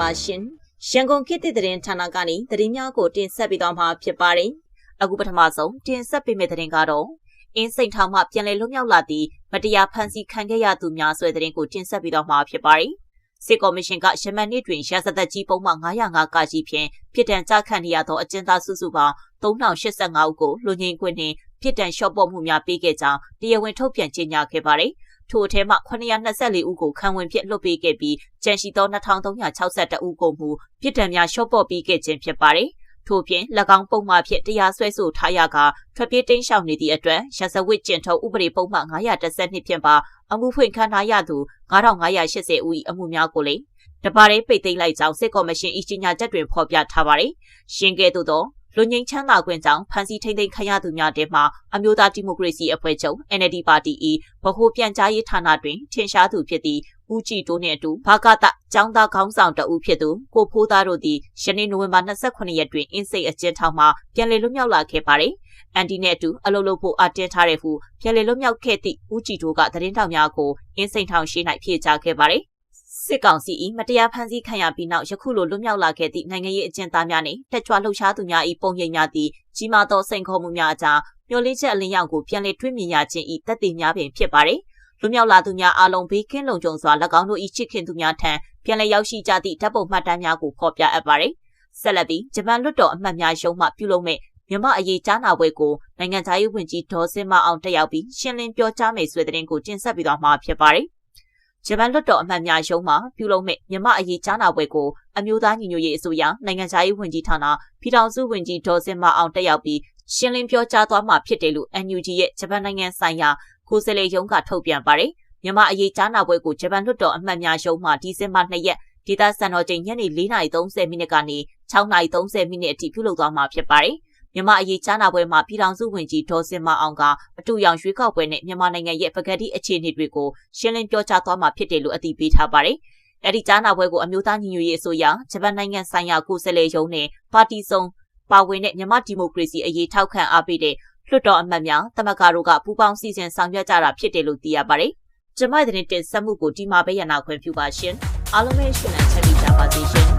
ပါရှင်။ရန်ကုန်ခေတ်သစ်သတင်းဌာနကနေသတင်းများကိုတင်ဆက်ပေးသွားမှာဖြစ်ပါတယ်။အခုပထမဆုံးတင်ဆက်ပေးမယ့်သတင်းကတော့အင်းစိန်ထောင်မှပြန်လည်လွတ်မြောက်လာသည့်မတရားဖမ်းဆီးခံခဲ့ရသူများဆွဲသတင်းကိုတင်ဆက်ပေးသွားမှာဖြစ်ပါတယ်။စစ်ကော်မရှင်ကရမန်နေ့တွင်ရာဇသက်ကြီးပုံမှန်905ကကြီးဖြင့်ပြည်တံကြခံရသောအကျဉ်းသားစုစုပေါင်း3085ဦးကိုလူငင်းခွင့်နှင့်ပြည်တံလျှော့ပေါ့မှုများပေးခဲ့ကြောင်းတရားဝင်ထုတ်ပြန်ကြေညာခဲ့ပါတယ်။ ထို့အထဲမှ924ဦးကိုခံဝင်ဖြစ်လွှတ်ပေးခဲ့ပြီးကျန်ရှိသော2362ဦးကိုမူပြည်တံများလျှော့ပေါ့ပေးခဲ့ခြင်းဖြစ်ပါတယ်။ထို့ပြင်၎င်းပုံမှန်ဖြစ်တရားစွဲဆိုထားရကထွက်ပြေးတိမ်းရှောင်နေသည့်အတွက်ရာဇဝတ်ကျင့်ထုံးဥပဒေပုံမှန်912ဖြင့်ပါအမှုဖွင့်ခံထားရသူ9580ဦး၏အမှုများကိုလည်းတပါးရေးပိတ်သိမ်းလိုက်ကြောင်းစစ်ကော်မရှင်အကြီးအညာချက်တွင်ဖော်ပြထားပါတယ်။ရှင်းကဲ့သို့သော လူငင်းချမ်းသာခွင့်ကြောင့်ဖမ်းဆီးထိန်းသိမ်းခံရသူများတဲမှအမျိုးသားဒီမိုကရေစီအဖွဲ့ချုပ် NLD ပါတီ၏ဗဟိုပြန်ကြားရေးဌာနတွင်ထင်ရှားသူဖြစ်သည့်ဦးကြည်တိုးနှင့်အတူဘာကတចောင်းသားခေါင်းဆောင်တအုပ်ဖြစ်သူကိုဖိုးသားတို့သည်ယနေ့နိုဝင်ဘာ28ရက်တွင်အင်းစိတ်အကျဉ်းထောင်မှပြန်လည်လွတ်မြောက်လာခဲ့ပါသည်အန်တီနဲ့အတူအလုပ်လုပ်ဖို့အတင်းထားတဲ့ဟုပြန်လည်လွတ်မြောက်ခဲ့သည့်ဦးကြည်တိုးကသတင်းတောင်များကိုအင်းစိန်ထောင်ရှိ၌ဖြေကြားခဲ့ပါသည် စစ်ကောင်စီ၏မတရားဖမ်းဆီးခံရပြီးနောက်ယခုလိုလွတ်မြောက်လာခဲ့သည့်နိုင်ငံရေးအကျဉ်းသားများနှင့်တက်ကြွလှုပ်ရှားသူများ၏ပုံရိပ်များသည့်ကြီးမားသောစိန်ခေါ်မှုများအကြားမျှော်လင့်ချက်အလင်းရောက်ကိုပြန်လည်ထွေးမြင်ရခြင်း၏တက်တည်များပင်ဖြစ်ပါသည်လွမြောက်လာသူများအလုံးဘေးကင်းလုံခြုံစွာ၎င်းတို့၏ချစ်ခင်သူများထံပြန်လည်ရောက်ရှိကြသည့်ဓာတ်ပုံမှတ်တမ်းများကိုဖော်ပြအပ်ပါသည်ဆက်လက်ပြီးဂျပန်လွတ်တော်အမှတ်များရုံးမှပြုလုပ်မဲ့မြမအရေးကြားနာပွဲကိုနိုင်ငံသားရေးဝန်ကြီးဒေါ်စင်မအောင်တက်ရောက်ပြီးရှင်းလင်းပြောကြားမယ်ဆိုတဲ့သတင်းကိုတင်ဆက်ပြီးတော့မှာဖြစ်ပါတယ် ဂျပန်လွတ်တော်အမှတ်များရုံးမှပြုလုပ်မဲ့မြမအရေးကြားနာပွဲကိုအမျိုးသားညီညွတ်ရေးအစိုးရနိုင်ငံသားရေးဝန်ကြီးဌာနပြည်ထောင်စုဝန်ကြီးဒေါ်စင်မအောင်တက်ရောက်ပြီးရှင်းလင်းပြောကြားသွားမှာဖြစ်တယ်လို့ NUG ရဲ့ဂျပန်နိုင်ငံဆိုင်ရာကိုယ်စားလှယ်ရုံးကထုတ်ပြန်ပါတယ်မြန်မာအရေးကြားနာပွဲကိုဂျပန်လွှတ်တော်အမတ်များရုံးမှဒီဇင်ဘာ2ရက်ဒေသစံတော်ချိန်ညနေ4:30မိနစ်ကနေ6:30မိနစ်အထိပြုလုပ်သွားမှာဖြစ်ပါတယ်။ မြန်မာအရေးကြားနာပွဲမှာပြည်ထောင်စုဝန်ကြီးဒေါ်စင်မအောင်ကအတူရောင်ရွေးကောက်ပွဲနဲ့မြန်မာနိုင်ငံရဲ့ပကတိအခြေအနေတွေကိုရှင်းလင်းပြောကြားသွားမှာဖြစ်တယ်လို့အသိပေးထားပါတယ်။အဲဒီကြားနာပွဲကိုအမျိုးသားညီညွတ်ရေးအစိုးရဂျပန်နိုင်ငံဆိုင်ရာကိုယ်စားလှယ်ရုံးနဲ့ပါတီစုံပါဝင်တဲ့မြန်မာဒီမိုကရေစီအရေးထောက်ခံအားပေးတဲ့လွှတ်တော်အမတ်များတမကတို့ကပူးပေါင်းစီစဉ်ဆောင်ရွက်ကြတာဖြစ်တယ်လို့သိရပါတယ်။ကျမတဲ့တင်ဆက်မှုကိုဒီမှာပဲရနာခွင့်ပြုပါရှင်။အားလုံးပဲရှင်လန်းချက်ပြီးကြပါစေရှင်။